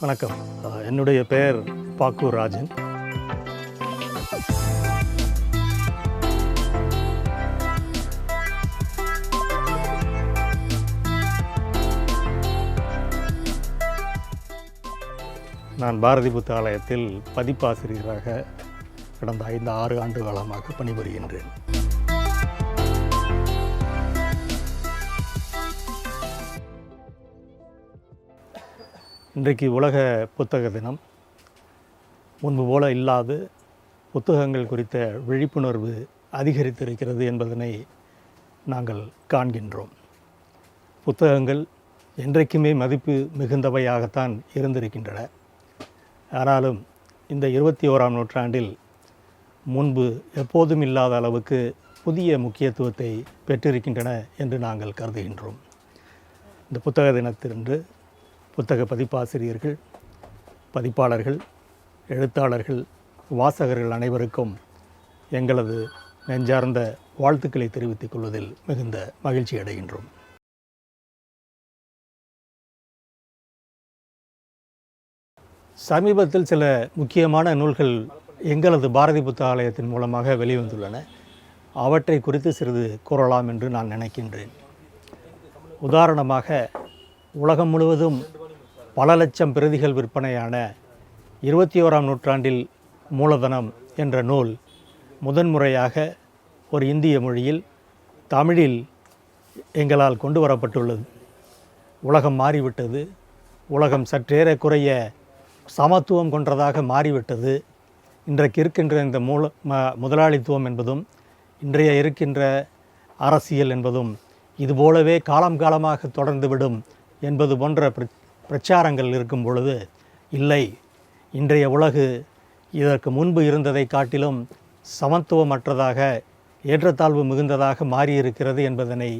வணக்கம். என்னுடைய பெயர் பாக்கூர் ராஜன். நான் பாரதி புத்தாலயத்தில் பதிப்பாசிரியராக கடந்த ஐந்து ஆறு ஆண்டு காலமாக பணிபுரிகின்றேன். இன்றைக்கு உலக புத்தக தினம். முன்பு போல இல்லாது புத்தகங்கள் குறித்த விழிப்புணர்வு அதிகரித்திருக்கிறது என்பதனை நாங்கள் காண்கின்றோம். புத்தகங்கள் என்றைக்குமே மதிப்பு மிகுந்தவையாகத்தான் இருந்திருக்கின்றன. ஆனாலும் இந்த இருபத்தி ஓராம் நூற்றாண்டில் முன்பு எப்போதும் இல்லாத அளவுக்கு புதிய முக்கியத்துவத்தை பெற்றிருக்கின்றன என்று நாங்கள் கருதுகின்றோம். இந்த புத்தக தினத்தின்று புத்தக பதிப்பாசிரியர்கள் பதிப்பாளர்கள் எழுத்தாளர்கள் வாசகர்கள் அனைவருக்கும் எங்களது நெஞ்சார்ந்த வாழ்த்துக்களை தெரிவித்துக் கொள்வதில் மிகுந்த மகிழ்ச்சி அடைகின்றோம். சமீபத்தில் சில முக்கியமான நூல்கள் எங்களது பாரதி புத்தகாலயத்தின் மூலமாக வெளிவந்துள்ளன. அவற்றை குறித்து சிறிது கூறலாம் என்று நான் நினைக்கின்றேன். உதாரணமாக உலகம் முழுவதும் பல லட்சம் பிரதிகள் விற்பனையான இருபத்தி ஓராம் நூற்றாண்டில் மூலதனம் என்ற நூல் முதன்முறையாக ஒரு இந்திய மொழியில் தமிழில் எங்களால் கொண்டு வரப்பட்டுள்ளது. உலகம் மாறிவிட்டது. உலகம் சற்றேறக்குறைய சமத்துவம் கொண்டதாக மாறிவிட்டது. இன்றைக்கு இருக்கின்ற இந்த மூல ம- முதலாளித்துவம் என்பதும் இன்றைய இருக்கின்ற அரசியல் என்பதும் இதுபோலவே காலம் காலமாக தொடர்ந்துவிடும் என்பது போன்ற பிர- பிரச்சாரங்கள் இருக்கும் பொழுது இல்லை இன்றைய உலகு இதற்கு முன்பு இருந்ததை காட்டிலும் சமத்துவமற்றதாக ஏற்றத்தாழ்வு மிகுந்ததாக மாறியிருக்கிறது என்பதனை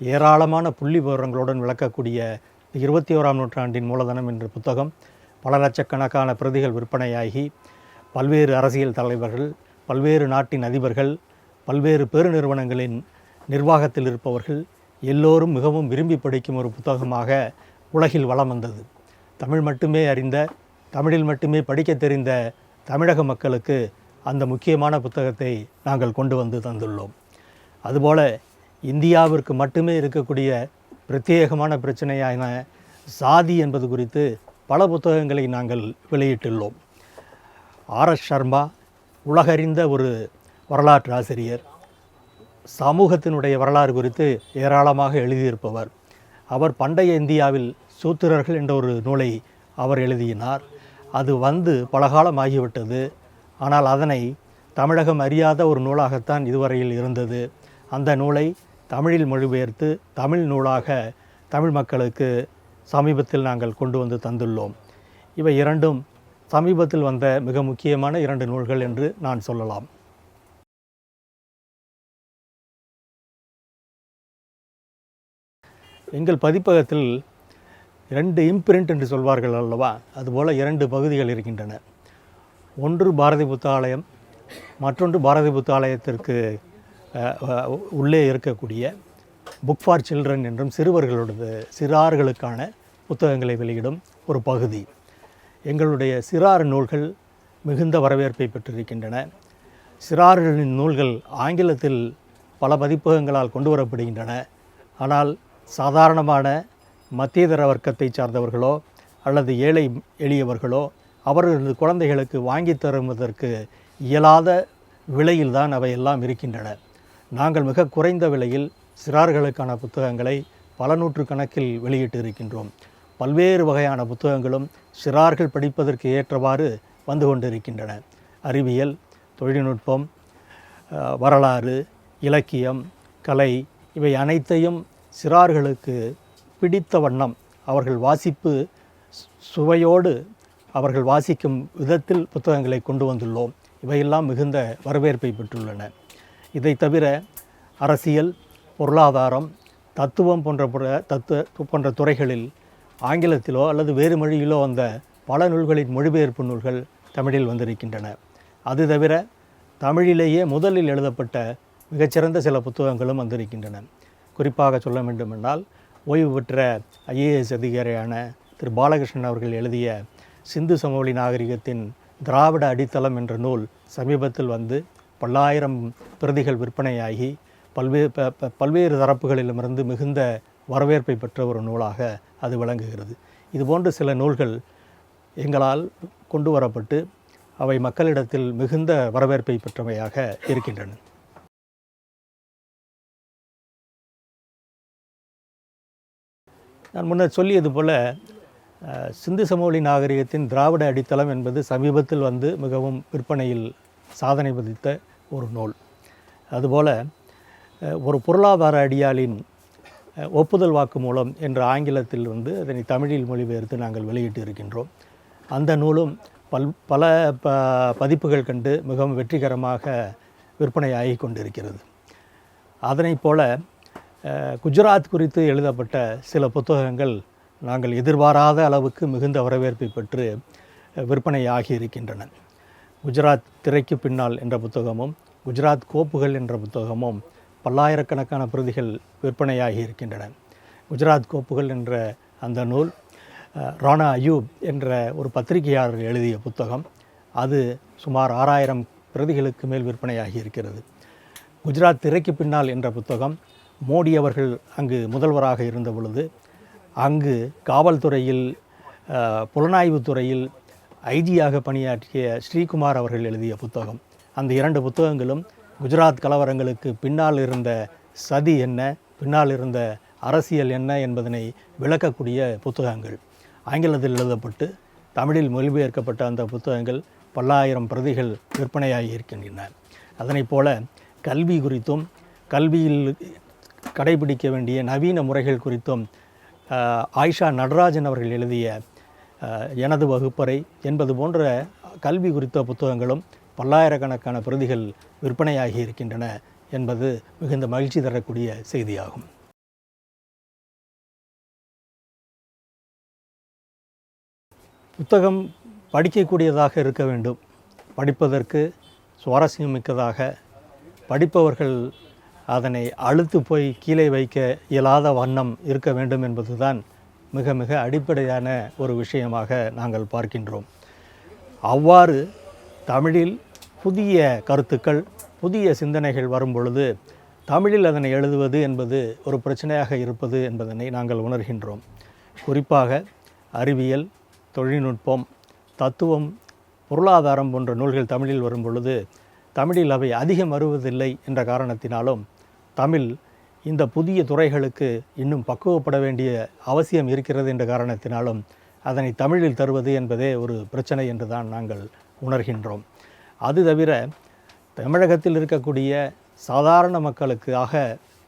ஏராளமான புள்ளி விவரங்களுடன் விளக்கக்கூடிய இருபத்தி ஓராம் நூற்றாண்டின் மூலதனம் என்ற புத்தகம் பல லட்சக்கணக்கான பிரதிகள் விற்பனையாகி பல்வேறு அரசியல் தலைவர்கள் பல்வேறு நாட்டின் அதிபர்கள் பல்வேறு பெருநிறுவனங்களின் நிர்வாகத்தில் இருப்பவர்கள் எல்லோரும் மிகவும் விரும்பி படிக்கும் ஒரு புத்தகமாக உலகில் வளம் வந்தது. தமிழ் மட்டுமே அறிந்த தமிழில் மட்டுமே படிக்க தெரிந்த தமிழக மக்களுக்கு அந்த முக்கியமான புத்தகத்தை நாங்கள் கொண்டு வந்து தந்துள்ளோம். அதுபோல் இந்தியாவிற்கு மட்டுமே இருக்கக்கூடிய பிரத்யேகமான பிரச்சனையான சாதி என்பது குறித்து பல புத்தகங்களை நாங்கள் வெளியிட்டுள்ளோம். ஆர்எஸ் சர்மா உலகறிந்த ஒரு வரலாற்று ஆசிரியர் சமூகத்தினுடைய வரலாறு குறித்து ஏராளமாக எழுதியிருப்பவர். அவர் பண்டைய இந்தியாவில் சூத்திரர்கள் என்ற ஒரு நூலை அவர் எழுதினார். அது வந்து பலகாலம் ஆகிவிட்டது. ஆனால் அதனை தமிழகம் அறியாத ஒரு நூலாகத்தான் இதுவரையில் இருந்தது. அந்த நூலை தமிழில் மொழிபெயர்த்து தமிழ் நூலாக தமிழ் மக்களுக்கு சமீபத்தில் நாங்கள் கொண்டு வந்து தந்துள்ளோம். இவை இரண்டும் சமீபத்தில் வந்த மிக முக்கியமான இரண்டு நூல்கள் என்று நான் சொல்லலாம். எங்கள் பதிப்பகத்தில் இரண்டு இம்பிரிண்ட் என்று சொல்வார்கள் அல்லவா? அதுபோல் இரண்டு பகுதிகள் இருக்கின்றன. ஒன்று பாரதி புத்தாலயம் மற்றொன்று பாரதி புத்தாலயத்திற்கு உள்ளே இருக்கக்கூடிய புக் ஃபார் சில்ட்ரன் என்றும் சிறுவர்களோடது சிறார்களுக்கான புத்தகங்களை வெளியிடும் ஒரு பகுதி. எங்களுடைய சிறார் நூல்கள் மிகுந்த வரவேற்பை பெற்றிருக்கின்றன. சிறார்களின் நூல்கள் ஆங்கிலத்தில் பல பதிப்பகங்களால் கொண்டு வரப்படுகின்றன. ஆனால் சாதாரணமான மத்தியதர வர்க்கத்தை சார்ந்தவர்களோ அல்லது ஏழை எளியவர்களோ அவர்களது குழந்தைகளுக்கு வாங்கி தருவதற்கு இயலாத விலையில்தான் அவையெல்லாம் இருக்கின்றன. நாங்கள் மிக குறைந்த விலையில் சிறார்களுக்கான புத்தகங்களை பல நூற்று கணக்கில் வெளியிட்டு இருக்கின்றோம் பல்வேறு வகையான புத்தகங்களும் சிறார்கள் படிப்பதற்கு ஏற்றவாறு வந்து கொண்டிருக்கின்றன. அறிவியல் தொழில்நுட்பம் வரலாறு இலக்கியம் கலை இவை அனைத்தையும் சிறார்களுக்கு பிடித்த வண்ணம். அவர்கள் வாசிப்பு சுவையோடு அவர்கள் வாசிக்கும் விதத்தில் புத்தகங்களை கொண்டு வந்துள்ளோம். இவையெல்லாம் மிகுந்த வரவேற்பை பெற்றுள்ளன. இதை தவிர அரசியல் பொருளாதாரம் தத்துவம் போன்ற புற- தத்துவ போன்ற துறைகளில் ஆங்கிலத்திலோ அல்லது வேறு மொழியிலோ வந்த பல நூல்களின் மொழிபெயர்ப்பு நூல்கள் தமிழில் வந்திருக்கின்றன. அது தவிர தமிழிலேயே முதலில் எழுதப்பட்ட மிகச்சிறந்த சில புத்தகங்களும் வந்திருக்கின்றன. குறிப்பாக சொல்ல வேண்டுமென்றால் ஓய்வு பெற்ற ஐஏஎஸ் அதிகாரியான திரு. பாலகிருஷ்ணன் அவர்கள் எழுதிய சிந்து சமவெளி நாகரிகத்தின் திராவிட அடித்தளம் என்ற நூல் சமீபத்தில் வந்து பல்லாயிரம் பிரதிகள் விற்பனையாகி பல்வேறு ப- ப- பல்வேறு தரப்புகளிலுமிருந்து மிகுந்த வரவேற்பை பெற்ற ஒரு நூலாக அது விளங்குகிறது. இதுபோன்ற சில நூல்கள் எங்களால் கொண்டு வரப்பட்டு அவை மக்களிடத்தில் மிகுந்த வரவேற்பை பெற்றவையாக இருக்கின்றன. நான் முன்னர் சொல்லியது போல் சிந்து சமவெளி நாகரிகத்தின் திராவிட அடித்தளம் என்பது சமீபத்தில் வந்து மிகவும் விற்பனையில் சாதனை பதித்த ஒரு நூல். அதுபோல் ஒரு பொருளாதார அடியாளின் ஒப்புதல் ஒப்புதல் வாக்குமூலம் என்ற ஆங்கிலத்தில் வந்து அதனை தமிழில் மொழிபெயர்த்து நாங்கள் வெளியிட்டு இருக்கின்றோம். அந்த நூலும் பல் பல ப பதிப்புகள் கண்டு மிகவும் வெற்றிகரமாக விற்பனையாகி கொண்டிருக்கிறது. அதனைப் போல குஜராத் குறித்து எழுதப்பட்ட சில புத்தகங்கள் நாங்கள் எதிர்பாராத அளவுக்கு மிகுந்த வரவேற்பை பெற்று விற்பனையாகி இருக்கின்றன. குஜராத் திரைக்கு பின்னால் என்ற புத்தகமும் குஜராத் கோப்புகள் என்ற புத்தகமும் பல்லாயிரக்கணக்கான பிரதிகள் விற்பனையாகி இருக்கின்றன. குஜராத் கோப்புகள் என்ற அந்த நூல் ராணா அயூப் என்ற ஒரு பத்திரிகையாளர் எழுதிய புத்தகம் அது சுமார் ஆறாயிரம் பிரதிகளுக்கு மேல் விற்பனையாகி இருக்கிறது. குஜராத் திரைக்கு பின்னால் என்ற புத்தகம் மோடி அவர்கள் அங்கு முதல்வராக இருந்த பொழுது அங்கு காவல்துறையில் புலனாய்வு புலனாய்வுத் துறையில் ஐஜியாக பணியாற்றிய ஸ்ரீகுமார் அவர்கள் எழுதிய புத்தகம். அந்த இரண்டு புத்தகங்களும் குஜராத் கலவரங்களுக்கு பின்னால் இருந்த சதி என்ன பின்னால் இருந்த அரசியல் என்ன என்பதனை விளக்கக்கூடிய புத்தகங்கள். ஆங்கிலத்தில் எழுதப்பட்டு தமிழில் மொழிபெயர்க்கப்பட்ட அந்த புத்தகங்கள் பல்லாயிரம் பிரதிகள் விற்பனையாகி இருக்கின்றன. அதனைப் போல கல்வி குறித்தும் கல்வியில் கடைபிடிக்க வேண்டிய நவீன முறைகள் குறித்தும் ஆயிஷா நடராஜன் அவர்கள் எழுதிய எனது வகுப்பறை என்பது போன்ற கல்வி குறித்த புத்தகங்களும் பல்லாயிரக்கணக்கான பிரதிகள் விற்பனையாகி இருக்கின்றன என்பது மிகுந்த மகிழ்ச்சி தரக்கூடிய செய்தியாகும். புத்தகம் படிக்கக்கூடியதாக இருக்க வேண்டும். படிப்பதற்கு சுவாரஸ்யம் மிக்கதாக படிப்பவர்கள் அதனை அழுத்து போய் கீழே வைக்க இயலாத வண்ணம் இருக்க வேண்டும் என்பதுதான் மிக மிக அடிப்படையான ஒரு விஷயமாக நாங்கள் பார்க்கின்றோம். அவ்வாறு தமிழில் புதிய கருத்துக்கள் புதிய சிந்தனைகள் வரும் பொழுது தமிழில் அதனை எழுதுவது என்பது ஒரு பிரச்சனையாக இருப்பது என்பதனை நாங்கள் உணர்கின்றோம். குறிப்பாக அறிவியல் தொழில்நுட்பம் தத்துவம் பொருளாதாரம் போன்ற நூல்கள் தமிழில் வரும் பொழுது தமிழில் அவை அதிகம் வருவதில்லை என்ற காரணத்தினாலும் தமிழ் இந்த புதிய துறைகளுக்கு இன்னும் பக்குவப்பட வேண்டிய அவசியம் இருக்கிறது என்ற காரணத்தினாலும் அதனை தமிழில் தருவது என்பதே ஒரு பிரச்சனை என்று தான் நாங்கள் உணர்கின்றோம். அது தவிர தமிழகத்தில் இருக்கக்கூடிய சாதாரண மக்களுக்காக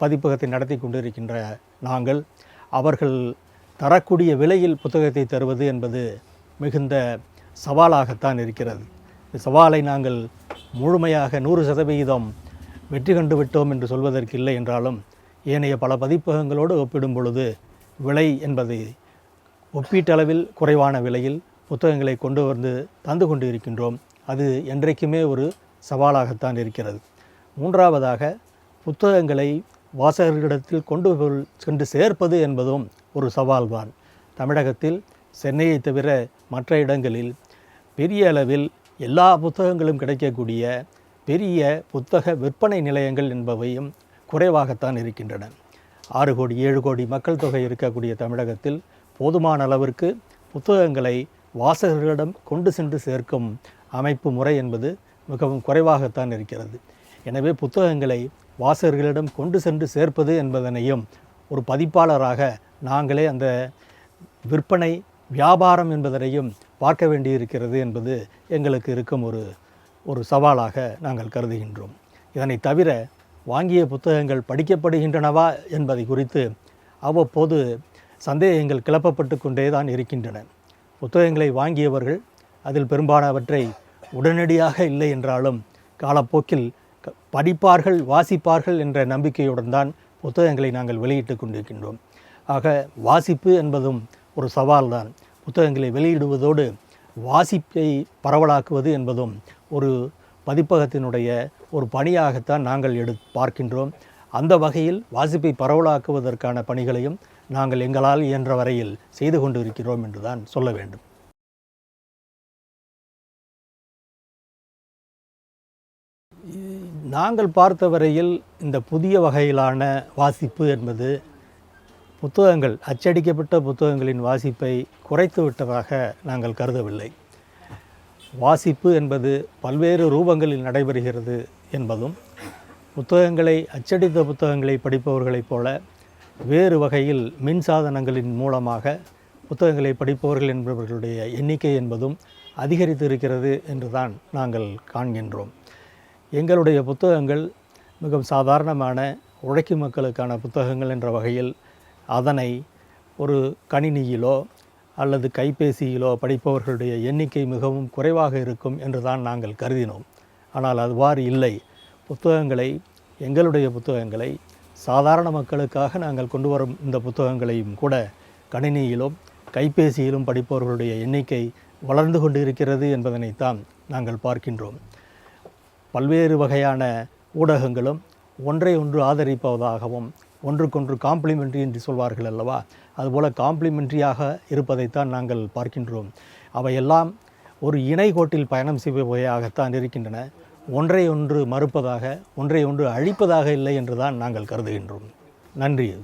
பதிப்பகத்தை நடத்தி கொண்டிருக்கின்ற நாங்கள் அவர்கள் தரக்கூடிய விலையில் புத்தகத்தை தருவது என்பது மிகுந்த சவாலாகத்தான் இருக்கிறது. இந்த சவாலை நாங்கள் முழுமையாக நூறு சதவிகிதம் வெற்றி கண்டு விட்டோம் என்று சொல்வதற்கு இல்லை என்றாலும் ஏனைய பல பதிப்பகங்களோடு ஒப்பிடும் பொழுது விலை என்பது ஒப்பீட்டளவில் குறைவான விலையில் புத்தகங்களை கொண்டு வந்து தந்து கொண்டு இருக்கின்றோம் அது என்றைக்குமே ஒரு சவாலாகத்தான் இருக்கிறது. மூன்றாவதாக புத்தகங்களை வாசகர்களிடத்தில் கொண்டு சென்று சேர்ப்பது என்பதும் ஒரு சவால்தான். தமிழகத்தில் சென்னையை தவிர மற்ற இடங்களில் பெரிய அளவில் எல்லா புத்தகங்களும் கிடைக்கக்கூடிய பெரிய புத்தக விற்பனை நிலையங்கள் என்பவையும் குறைவாகத்தான் இருக்கின்றன. ஆறு கோடி ஏழு கோடி மக்கள் தொகை இருக்கக்கூடிய தமிழகத்தில் போதுமான அளவிற்கு புத்தகங்களை வாசகர்களிடம் கொண்டு சென்று சேர்க்கும் அமைப்பு முறை என்பது மிகவும் குறைவாகத்தான் இருக்கிறது. எனவே புத்தகங்களை வாசகர்களிடம் கொண்டு சென்று சேர்ப்பது என்பதனையும் ஒரு பதிப்பாளராக நாங்களே அந்த விற்பனை வியாபாரம் என்பதனையும் பார்க்க வேண்டியிருக்கிறது என்பது எங்களுக்கு இருக்கும் ஒரு ஒரு சவாலாக நாங்கள் கருதுகின்றோம். இதனை தவிர வாங்கிய புத்தகங்கள் படிக்கப்படுகின்றனவா என்பதை குறித்து அவ்வப்போது சந்தேகங்கள் கிளப்பப்பட்டு கொண்டே தான் இருக்கின்றன. புத்தகங்களை வாங்கியவர்கள் அதில் பெரும்பாலானவற்றை உடனடியாக இல்லை என்றாலும் காலப்போக்கில் படிப்பார்கள் வாசிப்பார்கள் என்ற நம்பிக்கையுடன் தான் புத்தகங்களை நாங்கள் வெளியிட்டு கொண்டிருக்கின்றோம். ஆக வாசிப்பு என்பதும் ஒரு சவால்தான். புத்தகங்களை வெளியிடுவதோடு வாசிப்பை பரவலாக்குவது என்பதும் ஒரு பதிப்பகத்தினுடைய ஒரு பணியாகத்தான் நாங்கள் எடு பார்க்கின்றோம். அந்த வகையில் வாசிப்பை பரவலாக்குவதற்கான பணிகளையும் நாங்கள் எங்களால் இயன்ற வரையில் செய்து கொண்டிருக்கிறோம் என்றுதான் சொல்ல வேண்டும். நாங்கள் பார்த்த வரையில் இந்த புதிய வகையிலான வாசிப்பு என்பது புத்தகங்கள் அச்சடிக்கப்பட்ட புத்தகங்களின் வாசிப்பை குறைத்து விட்டதாக நாங்கள் கருதவில்லை. வாசிப்பு என்பது பல்வேறு ரூபங்களில் நடைபெறுகிறது என்பதும் புத்தகங்களை அச்சடித்த புத்தகங்களை படிப்பவர்களைப் போல வேறு வகையில் மின் சாதனங்களின் மூலமாக புத்தகங்களை படிப்பவர்கள் என்பவர்களுடைய எண்ணிக்கை என்பதும் அதிகரித்து இருக்கிறது என்று தான் நாங்கள் காண்கின்றோம். எங்களுடைய புத்தகங்கள் மிகவும் சாதாரணமான உழைக்கும் மக்களுக்கான புத்தகங்கள் என்ற வகையில் அதனை ஒரு கணினியிலோ அல்லது கைபேசியிலோ படிப்பவர்களுடைய எண்ணிக்கை மிகவும் குறைவாக இருக்கும் என்று தான் நாங்கள் கருதினோம். ஆனால் அதுவாறு இல்லை. புத்தகங்களை எங்களுடைய புத்தகங்களை சாதாரண மக்களுக்காக நாங்கள் கொண்டு வரும் இந்த புத்தகங்களையும் கூட கணினியிலும் கைபேசியிலும் படிப்பவர்களுடைய எண்ணிக்கை வளர்ந்து கொண்டு இருக்கிறது என்பதனைத்தான் நாங்கள் பார்க்கின்றோம். பல்வேறு வகையான ஊடகங்களும் ஒன்றை ஒன்று ஆதரிப்பதாகவும் ஒன்றுக்கொன்று காம்ப்ளிமெண்ட்ரி என்று சொல்வார்கள் அல்லவா? அதுபோல் காம்ப்ளிமெண்ட்ரியாக இருப்பதைத்தான் நாங்கள் பார்க்கின்றோம். அவையெல்லாம் ஒரு இணை கோட்டில் பயணம் செய்பவையாகத்தான் இருக்கின்றன. ஒன்றை ஒன்று மறுப்பதாக ஒன்றை ஒன்று அழிப்பதாக இல்லை என்று தான் நாங்கள் கருதுகின்றோம். நன்றி.